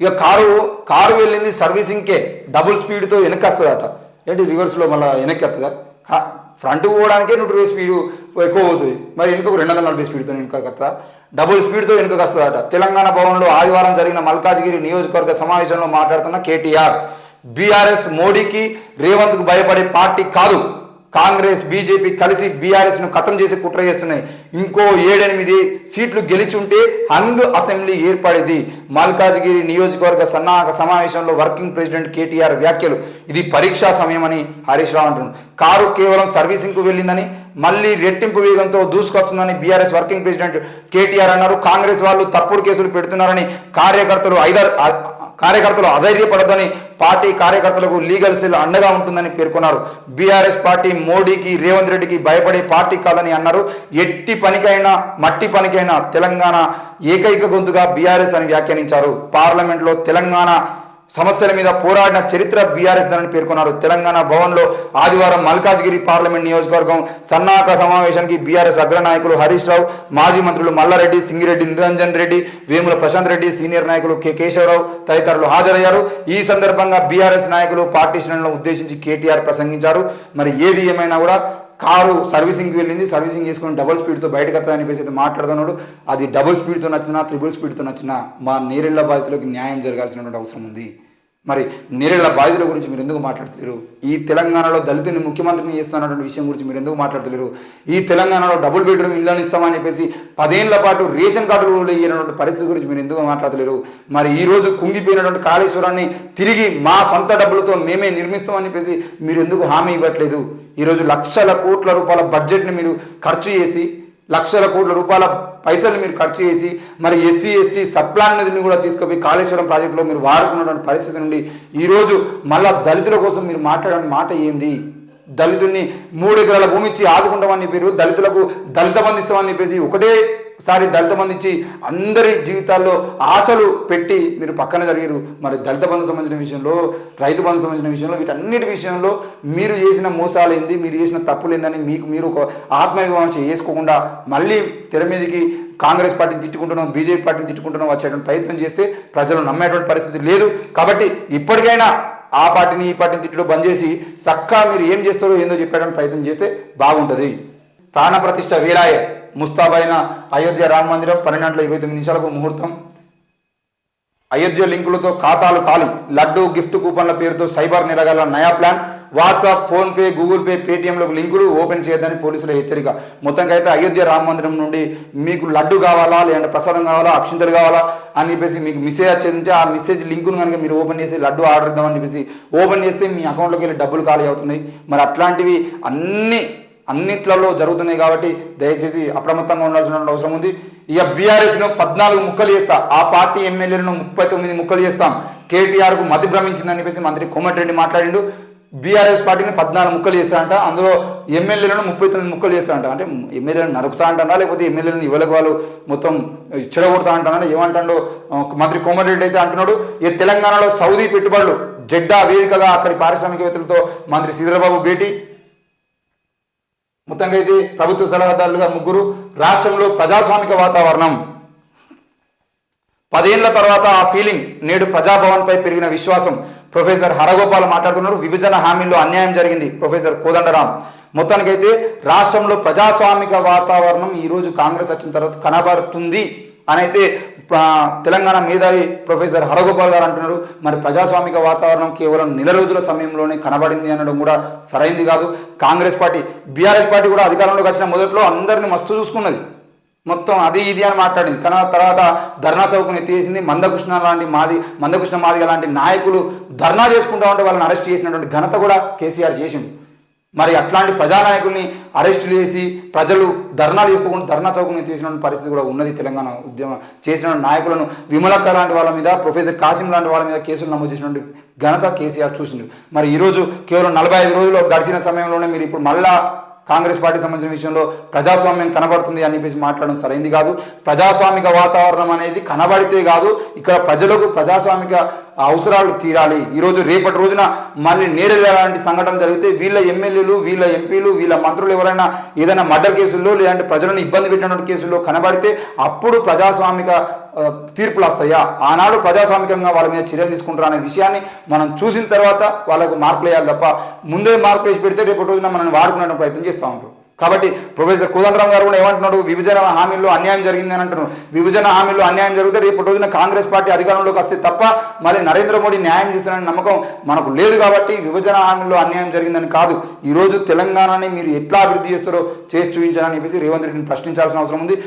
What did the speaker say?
ఇక car car వెళ్ళింది సర్వీసింగ్కే double స్పీడ్తో వెనక్కి వస్తుందట ఏంటి రివర్స్లో మళ్ళీ వెనక్కి వస్తుందా ఫ్రంట్ పోవడానికే నూట ఇరవై స్పీడ్ ఎక్కువ అవుతుంది. మరి వెనుక రెండు వందల నలభై స్పీడ్తో వెనుక వస్తా డబుల్ స్పీడ్తో వెనుకకు వస్తుందట తెలంగాణ భవన్లో ఆదివారం జరిగిన మల్కాజ్గిరి నియోజకవర్గ సమావేశంలో మాట్లాడుతున్న కేటీఆర్ బీఆర్ఎస్ మోడీకి రేవంత్కు భయపడే పార్టీ కాదు. కాంగ్రెస్ బీజేపీ కలిసి బీఆర్ఎస్ను ఖతం చేసి కుట్ర చేస్తున్నాయి. ఇంకో ఏడెనిమిది సీట్లు గెలిచుంటే హంగ్ అసెంబ్లీ ఏర్పడేది. మల్కాజ్గిరి నియోజకవర్గ సన్నాహక సమావేశంలో వర్కింగ్ ప్రెసిడెంట్ కేటీఆర్ వ్యాఖ్యలు. ఇది పరీక్షా సమయమని హరీష్ రావు అంటున్నారు కారు కేవలం సర్వీసింగ్కు వెళ్ళిందని మళ్ళీ రెట్టింపు వేగంతో దూసుకొస్తుందని బీఆర్ఎస్ వర్కింగ్ ప్రెసిడెంట్ కేటీఆర్ అన్నారు. కాంగ్రెస్ వాళ్ళు తప్పుడు కేసులు పెడుతున్నారని కార్యకర్తలు ఐదర్ కార్యకర్తలు అధైర్యపడదని పార్టీ కార్యకర్తలకు లీగల్ సెల్ అండగా ఉంటుందని పేర్కొన్నారు. బీఆర్ఎస్ పార్టీ మోడీకి రేవంత్ రెడ్డికి భయపడే పార్టీ కాదని అన్నారు. ఎట్టి పనికైనా మట్టి పనికైనా తెలంగాణ ఏకైక గొంతుగా బీఆర్ఎస్ అని వ్యాఖ్యానించారు. పార్లమెంట్లో తెలంగాణ సమస్యల మీద పోరాడిన చరిత్ర బీఆర్ఎస్ దని పేర్కొన్నారు. తెలంగాణ భవన్లో ఆదివారం మల్కాజ్గిరి పార్లమెంట్ నియోజకవర్గం సన్నాహక సమావేశానికి బీఆర్ఎస్ అగ్రనాయకులు హరీష్ రావు మాజీ మంత్రులు మల్లారెడ్డి సింగిరెడ్డి నిరంజన్ రెడ్డి వేముల ప్రశాంత్ రెడ్డి సీనియర్ నాయకులు కె. కేశవరావు తదితరులు హాజరయ్యారు. ఈ సందర్భంగా బీఆర్ఎస్ నాయకులు పార్టీ శ్రేణులను ఉద్దేశించి కేటీఆర్ ప్రసంగించారు. మరి ఏది ఏమైనా కూడా కారు సర్వీసింగ్కి వెళ్ళింది సర్వీసింగ్ చేసుకుని డబుల్ స్పీడ్తో బయటకు వస్తుందని చెప్పేసి అయితే మాట్లాడుతున్నాడు. అది డబుల్ స్పీడ్తో నచ్చినా త్రిబుల్ స్పీడ్తో నచ్చినా మా నేరెళ్ళ బాధితులకు న్యాయం జరగాల్సినటువంటి అవసరం ఉంది. మరి నేరేళ్ళ బాధితుల గురించి మీరు ఎందుకు మాట్లాడతలేరు? ఈ తెలంగాణలో దళితుని ముఖ్యమంత్రిని చేస్తున్నటువంటి విషయం గురించి మీరు ఎందుకు మాట్లాడతలేరు? ఈ తెలంగాణలో డబుల్ బెడ్రూమ్ ఇళ్ళని ఇస్తామని చెప్పేసి పదేళ్ళ పాటు రేషన్ కార్డులు ఇయ్యనటువంటి పరిస్థితి గురించి మీరు ఎందుకు మాట్లాడలేరు మరి ఈ రోజు కుంగిపోయినటువంటి కాళేశ్వరాన్ని తిరిగి మా సొంత డబ్బులతో మేమే నిర్మిస్తామని చెప్పేసి మీరు ఎందుకు హామీ ఇవ్వట్లేదు? ఈరోజు లక్షల కోట్ల రూపాయల బడ్జెట్ని మీరు ఖర్చు చేసి లక్షల కోట్ల రూపాయల పైసలు మీరు ఖర్చు చేసి మరి ఎస్సీ ఎస్టీ సప్లాన్ నిధిని కూడా తీసుకుపోయి కాళేశ్వరం ప్రాజెక్టులో మీరు వాడుకున్నటువంటి పరిస్థితి నుండి ఈరోజు మళ్ళా దళితుల కోసం మీరు మాట్లాడే మాట ఏంది? దళితుల్ని మూడు ఎకరాల భూమి ఇచ్చి ఆదుకుంటామని చెప్పారు దళితులకు దళిత బంధిస్తామని చెప్పేసి ఒకటే సారి దళిత బంధు ఇచ్చి అందరి జీవితాల్లో ఆశలు పెట్టి మీరు పక్కన జరిగారు. మరి దళిత బంధు సంబంధించిన విషయంలో రైతు బంధు సంబంధించిన విషయంలో వీటన్నిటి విషయంలో మీరు చేసిన మోసాలు ఏంది? మీరు చేసిన తప్పులు ఏందని మీకు మీరు ఒక ఆత్మవిమర్శ చేసుకోకుండా మళ్ళీ తెర మీదకి కాంగ్రెస్ పార్టీని తిట్టుకుంటున్నాం బీజేపీ పార్టీని తిట్టుకుంటున్నాం వచ్చేటువంటి ప్రయత్నం చేస్తే ప్రజలు నమ్మేటువంటి పరిస్థితి లేదు. కాబట్టి ఇప్పటికైనా ఆ పార్టీని ఈ పార్టీని తిట్టడం బంద్ చేసి చక్కగా మీరు ఏం చేస్తారో ఏందో చెప్పేటువంటి ప్రయత్నం చేస్తే బాగుంటుంది. ప్రాణప్రతిష్ట వీరాయే. ముస్తాబైన అయోధ్య రామ మందిరం పన్నెండు గంటల ఇరవై తొమ్మిది నిమిషాలకు ముహూర్తం. అయోధ్య లింకులతో ఖాతాలు ఖాళీ. లడ్డు గిఫ్ట్ కూపన్ల పేరుతో సైబర్ నిరగల నయా plan. WhatsApp PhonePe Google Pay పేటిఎంలకు లింకులు ఓపెన్ చేయొద్దని పోలీసుల హెచ్చరిక. మొత్తంగా అయితే అయోధ్య రామ మందిరం నుండి మీకు లడ్డు కావాలా లేదంటే ప్రసాదం కావాలా అక్షింతలు కావాలా అని చెప్పేసి మీకు మెసేజ్ వచ్చిందంటే ఆ మెసేజ్ లింకును కనుక మీరు ఓపెన్ చేసి లడ్డు ఆర్డర్ ఇద్దామని చెప్పేసి ఓపెన్ చేస్తే మీ అకౌంట్లోకి వెళ్ళి డబ్బులు ఖాళీ అవుతున్నాయి. మరి అట్లాంటివి అన్నీ అన్నిట్లలో జరుగుతున్నాయి కాబట్టి దయచేసి అప్రమత్తంగా ఉండాల్సిన అవసరం ఉంది. ఇక బీఆర్ఎస్ను పద్నాలుగు ముక్కలు చేస్తా. ఆ పార్టీ ఎమ్మెల్యేలను ముప్పై తొమ్మిది ముక్కలు చేస్తాం. కేటీఆర్కు మతి భ్రమించిందని చెప్పేసి మంత్రి కోమటిరెడ్డి మాట్లాడిండు. బీఆర్ఎస్ పార్టీని పద్నాలుగు ముక్కలు చేస్తారంట అందులో ఎమ్మెల్యేలను ముప్పై తొమ్మిది ముక్కలు చేస్తారంట అంటే. ఎమ్మెల్యేలను నరుకుతా అంటారా లేకపోతే ఎమ్మెల్యేలను ఇవ్వలేక వాళ్ళు మొత్తం చెడగొడతా అంటారా ఏమంటాడో మంత్రి కోమటిరెడ్డి అయితే అంటున్నాడు. ఈ తెలంగాణలో సౌదీ పెట్టుబడులు జెడ్డా వేదికగా అక్కడి పారిశ్రామికవేత్తలతో మంత్రి శ్రీధరబాబు భేటీ. మొత్తంగా అయితే ప్రభుత్వ సలహాదారులుగా ముగ్గురు. రాష్ట్రంలో ప్రజాస్వామిక వాతావరణం. పదేళ్ళ తర్వాత ఆ ఫీలింగ్ నేడు ప్రజాభవన్ పై పెరిగిన విశ్వాసం. ప్రొఫెసర్ హరగోపాల్ మాట్లాడుతున్నారు. విభజన హామీల్లో అన్యాయం జరిగింది ప్రొఫెసర్ కోదండరాం మొత్తానికైతే రాష్ట్రంలో ప్రజాస్వామిక వాతావరణం ఈ రోజు కాంగ్రెస్ వచ్చిన తర్వాత కనబడుతుంది. అని అయితే తెలంగాణ మేధావి ప్రొఫెసర్ హరగోపాల్ గారు అంటున్నారు మరి ప్రజాస్వామిక వాతావరణం కేవలం నెల రోజుల సమయంలోనే కనబడింది అనడం కూడా సరైంది కాదు. కాంగ్రెస్ పార్టీ బీఆర్ఎస్ పార్టీ కూడా అధికారంలోకి వచ్చిన మొదట్లో అందరిని మస్తు చూసుకున్నది. మొత్తం అది ఇది అని మాట్లాడింది. కానీ తర్వాత ధర్నా చౌక్ని ఎత్తేసింది మందకృష్ణ లాంటి మాది మందకృష్ణ మాదిగ లాంటి నాయకులు ధర్నా చేసుకుంటా ఉంటే వాళ్ళని అరెస్ట్ చేసినటువంటి ఘనత కూడా కేసీఆర్ చేసిండు. మరి అట్లాంటి ప్రజానాయకుల్ని అరెస్ట్ చేసి ప్రజలు ధర్నాలు చేసుకోకుండా ధర్నా చౌకని తీసిన పరిస్థితి కూడా ఉన్నది తెలంగాణ ఉద్యమం చేసిన నాయకులను విమలక్క లాంటి వాళ్ళ మీద ప్రొఫెసర్ కాసిం లాంటి వాళ్ళ మీద కేసులు నమోదు చేసినటువంటి ఘనత కేసీఆర్ చూసిండు. మరి ఈరోజు కేవలం నలభై ఐదు రోజులు గడిచిన సమయంలోనే మీరు ఇప్పుడు మళ్ళా కాంగ్రెస్ పార్టీ సంబంధించిన విషయంలో ప్రజాస్వామ్యం కనబడుతుంది అని చెప్పేసి మాట్లాడడం సరైంది కాదు. ప్రజాస్వామిక వాతావరణం అనేది కనబడితే కాదు ఇక్కడ ప్రజలకు ప్రజాస్వామిక అవసరాలు తీరాలి. ఈరోజు రేపటి రోజున మళ్ళీ నేరెళ్ళలాంటి సంఘటన జరిగితే వీళ్ళ ఎమ్మెల్యేలు వీళ్ళ ఎంపీలు వీళ్ళ మంత్రులు ఎవరైనా ఏదైనా మర్డర్ కేసుల్లో లేదంటే ప్రజలను ఇబ్బంది పెట్టినటువంటి కేసుల్లో కనబడితే అప్పుడు ప్రజాస్వామిక తీర్పులు వస్తాయా? ఆనాడు ప్రజాస్వామికంగా వాళ్ళ మీద చర్యలు తీసుకుంటారా అనే విషయాన్ని మనం చూసిన తర్వాత వాళ్ళకు మార్కులు వేయాలి తప్ప ముందే మార్కులు వేసి పెడితే రేపటి రోజున మనం వాడుకునే ప్రయత్నం చేస్తూ ఉంటారు. కాబట్టి ప్రొఫెసర్ కోదండరామ్ గారు కూడా ఏమంటున్నాడు? విభజన హామీల్లో అన్యాయం జరిగిందని అంటున్నాడు. విభజన హామీల్లో అన్యాయం జరిగితే రేపు రోజున కాంగ్రెస్ పార్టీ అధికారంలోకి వస్తే తప్ప మళ్ళీ నరేంద్ర మోడీ న్యాయం చేస్తానని నమ్మకం మనకు లేదు కాబట్టి విభజన హామీల్లో అన్యాయం జరిగిందని కాదు. ఈరోజు తెలంగాణని మీరు ఎట్లా అభివృద్ధి చేస్తారో చేసి చూపించాలని చెప్పేసి రేవంత్ రెడ్డిని ప్రశ్నించాల్సిన అవసరం ఉంది.